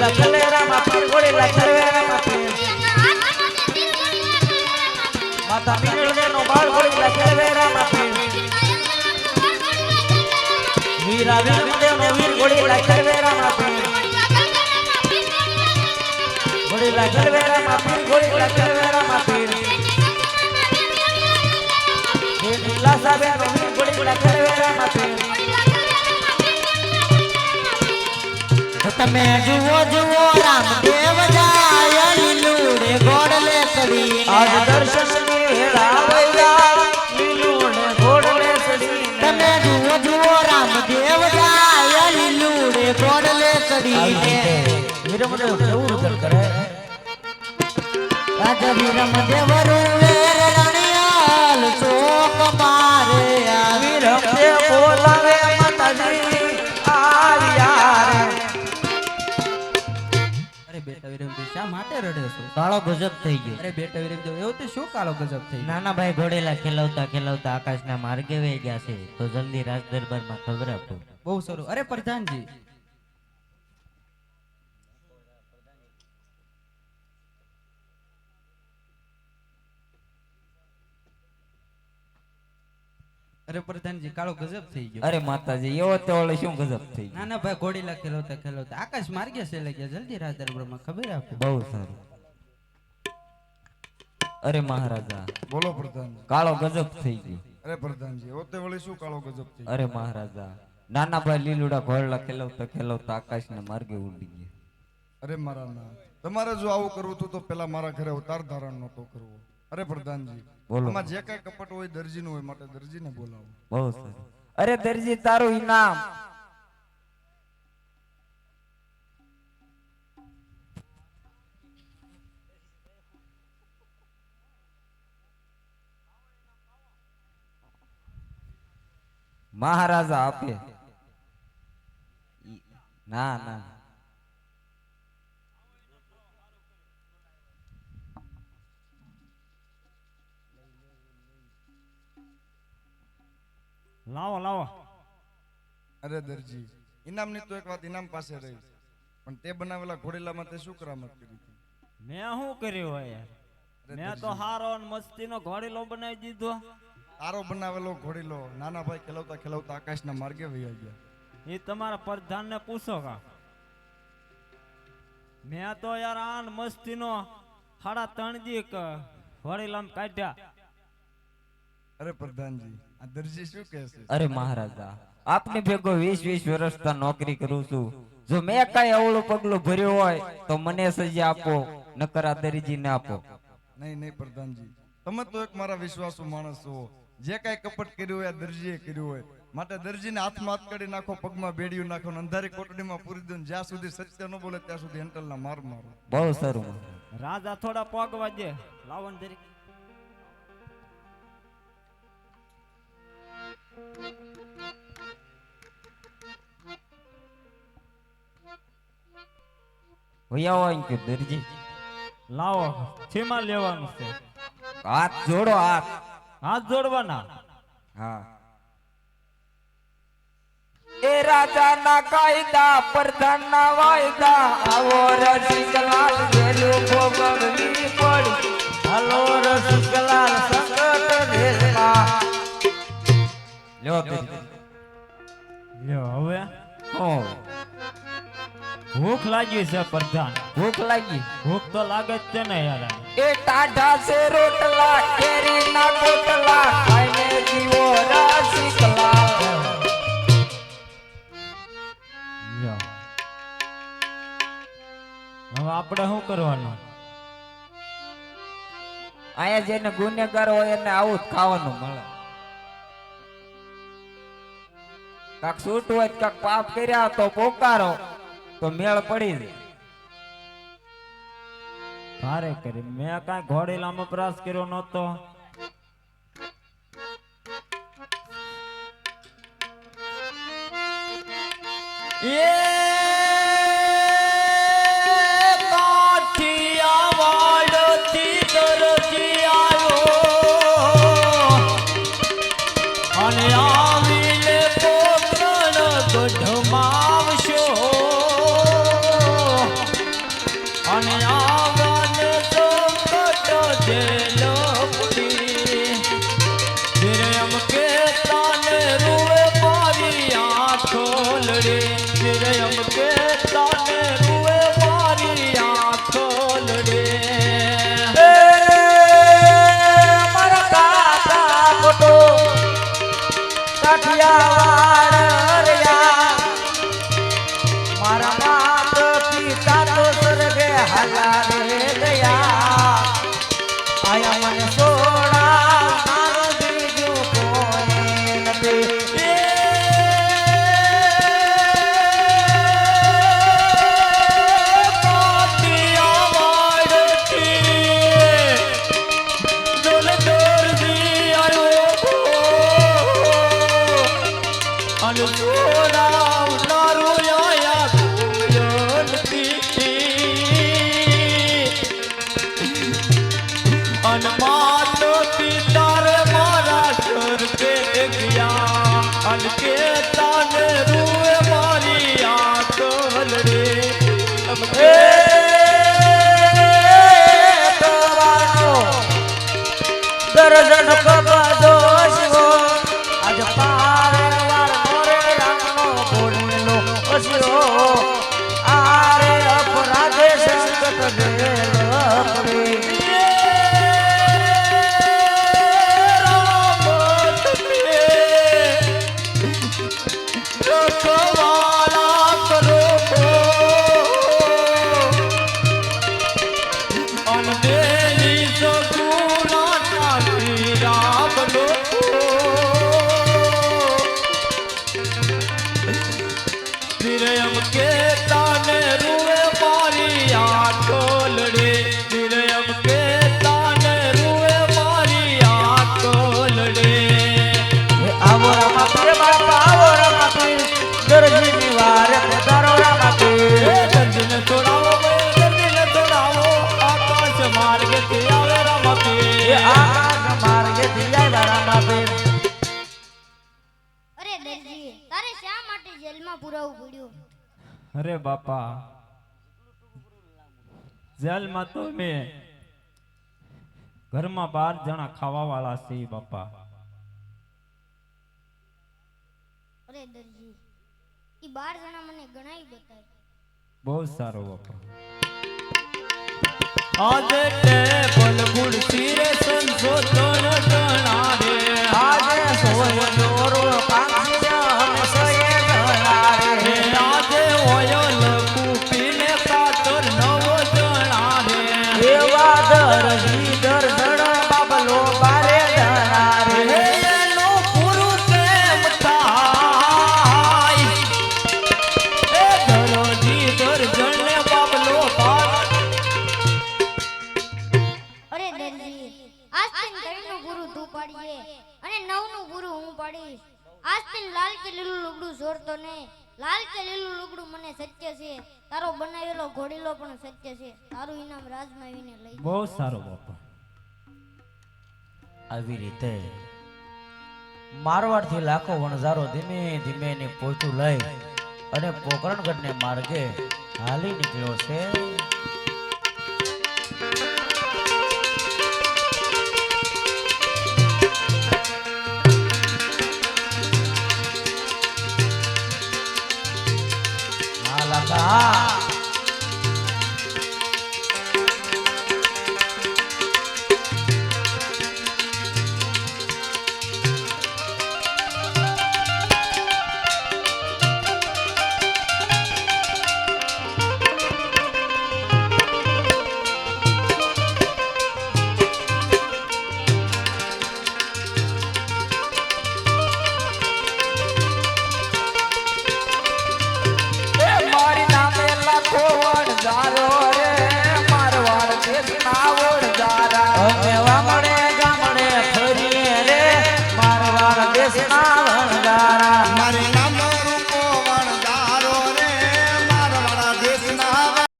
ઘોડીલા ખેલેરામાં પીર ઘોડીલા ખેલેરામાં પીર. માતા મીનળને નો બાળ ઘોડીલા ખેલેરામાં પીર. વીરા વીરમદેવ નો વીર ઘોડીલા ખેલેરામાં પીર. ઘોડીલા ખેલેરામાં પીર ઘોડીલા ખેલેરામાં પીર. હે નીલા સાબે નો વીર ઘોડીલા ખેલેરામાં પીર. તમે જુઓ જુઓ રામદેવ જાય લીલુડે ગોડલે સડી આજ દર્શન તમે જુઓ જુઓ રામદેવ જાય લીલુડે ગોડલે રાજા માટે રડે છો. કાળો ગજબ થઈ ગયો. અરે બેટા વિરમદેવ એવું તે શું કાળો ગજબ થઈ નાના ભાઈ ઘોડેલા ખેલાવતા ખેલાવતા આકાશના માર્ગે વહી ગયા છે. તો જલ્દી રાજ દરબારમાં ખબર આપો. બહુ સારું. અરે પ્રધાનજી અરે પ્રધાનજી કાળો ગજબ થઈ ગયો. અરે માતાજી એવો તો ઓલે શું ગજબ થઈ ગયું? નાના ભાઈ ઘોડીલા ખેલવતા ખેલવતા આકાશ માર્ગે છે ગયા જલ્દી રાજ દરબારમાં ખબર આપો. બહુ સારું. અરે મહારાજા બોલો પ્રધાન કાળો ગજબ થઈ ગયો. અરે પ્રધાનજી ઓતે વળી શું કાળો ગજબ થઈ અરે મહારાજા નાના ભાઈ લીલુડા ઘોડલા ખેલવતા ખેલવતા આકાશના માર્ગે ઉડી ગયા. અરે મારા ના તમારે જો આવું કરવું હતું તો પેલા મારા ઘરે અવતાર ધારણ નહોતો કરવો. અરે પ્રધાનજી બોલો. આમાં જે કઈ કપટ હોય દરજીનું હોય માટે દરજીને બોલાવો. બહુ સારું અરે દરજી તારું ઇનામ. મહારાજા આપે. ના ના. લાવો લાવો. અરે દરજી ઇનામની તો એક વાત ઇનામ પાસે રહી. પણ તે બનાવેલા ઘોડેલામાં તે શું કરામત કરી હતી? મેં શું કર્યું હોય યાર? મેં તો હારો અને મસ્તીનો ઘોડીલો બનાવી દીધો. તારો બનાવેલો ઘોડીલો નાના ભાઈ ખેલવતા ખેલવતા આકાશના માર્ગે વહી ગયા. એ તમારા પ્રધાનને પૂછો કા? મેં તો યાર આન મસ્તીનો સાડા ત્રણ દી ઘોડીલામ કાઢ્યા. અરે પ્રધાનજી દરજી શું કહે છે? અરે મહારાજા આપને ભેગો વીસ વીસ વર્ષથી નોકરી કરું છું. જો મેં કઈ અવળું પગલું ભર્યું હોય તો મને સજા આપો નકર આ દરજીને આપો. નહીં નહીં પ્રધાનજી. તમે તો એક મારા વિશ્વાસુ માણસ છો. જે કાઈ કપટ કર્યું હોય આ દરજીએ કર્યું હોય. માટે દરજીને હાથમાં હાથ કાઢી નાખો પગમાં બેડિયું નાખો અંધારી કોટડીમાં પૂરી દો જ્યાં સુધી સત્ય ન બોલે ત્યાં સુધી હેન્ટલના માર મારો. બહુ સારું. રાજા થોડા પગ વાજે લાવણ તરીકે વયા હોય કે દરજી. લાવો છેમાં લેવાનું છે? હાથ જોડો હાથ. હાથ જોડવાના? હા. એ રાજાના કાયદા પ્રધાનના વાયદા. આવો રસિકલાલ વેલું ભોગવવી પડી. હલો રસિકલાલ સંકટ દેશમાં લ્યો હવે? ભૂખ લાગી છે પ્રધાન ભૂખ લાગી? ભૂખ તો લાગે જ છે ને યાર. એ ટાઢા છે રોટલા કેરીના ગોટલા ખાઈને જીવો રાસિકલા હવે આપણે શું કરવાનું? અહીંયા જેને ગુનેગાર હોય એને આવું જ ખાવાનું મળે. કાક છૂટ હોય કાક પાપ કર્યા તો પોકારો તો મેળ પડી જાય ભારે કરી મેં કાંઈ ઘોડીલામાં પ્રયાસ કર્યો નહોતો. અને કે કે અરે બાપા. જેલમાં તો મેં ઘરમાં બાર જણા ખાવા વાળા છે બાપા. અરે દરજી ઈ બાર જણા મને ગણાઈ બતાય. બહુ સારો બાપા. આજે ટેબલ તો ન ગણા રે આજે સોય કે લીલું લુગડું જોરતો નહીં. લાલ કે લીલું લુગડું મને સત્ય છે. તારો બનાવેલો ઘોડીલો પણ સત્ય છે. તારું ઇનામ રાજમાવીને લઈ બહુ સારો બાપા. આવી રીતે મારવાડથી લાખો વણઝારો ધીમે ધીમે એની પોચું લઈ અને પોકરણગઢને માર્ગે હાલી નીકળ્યો છે.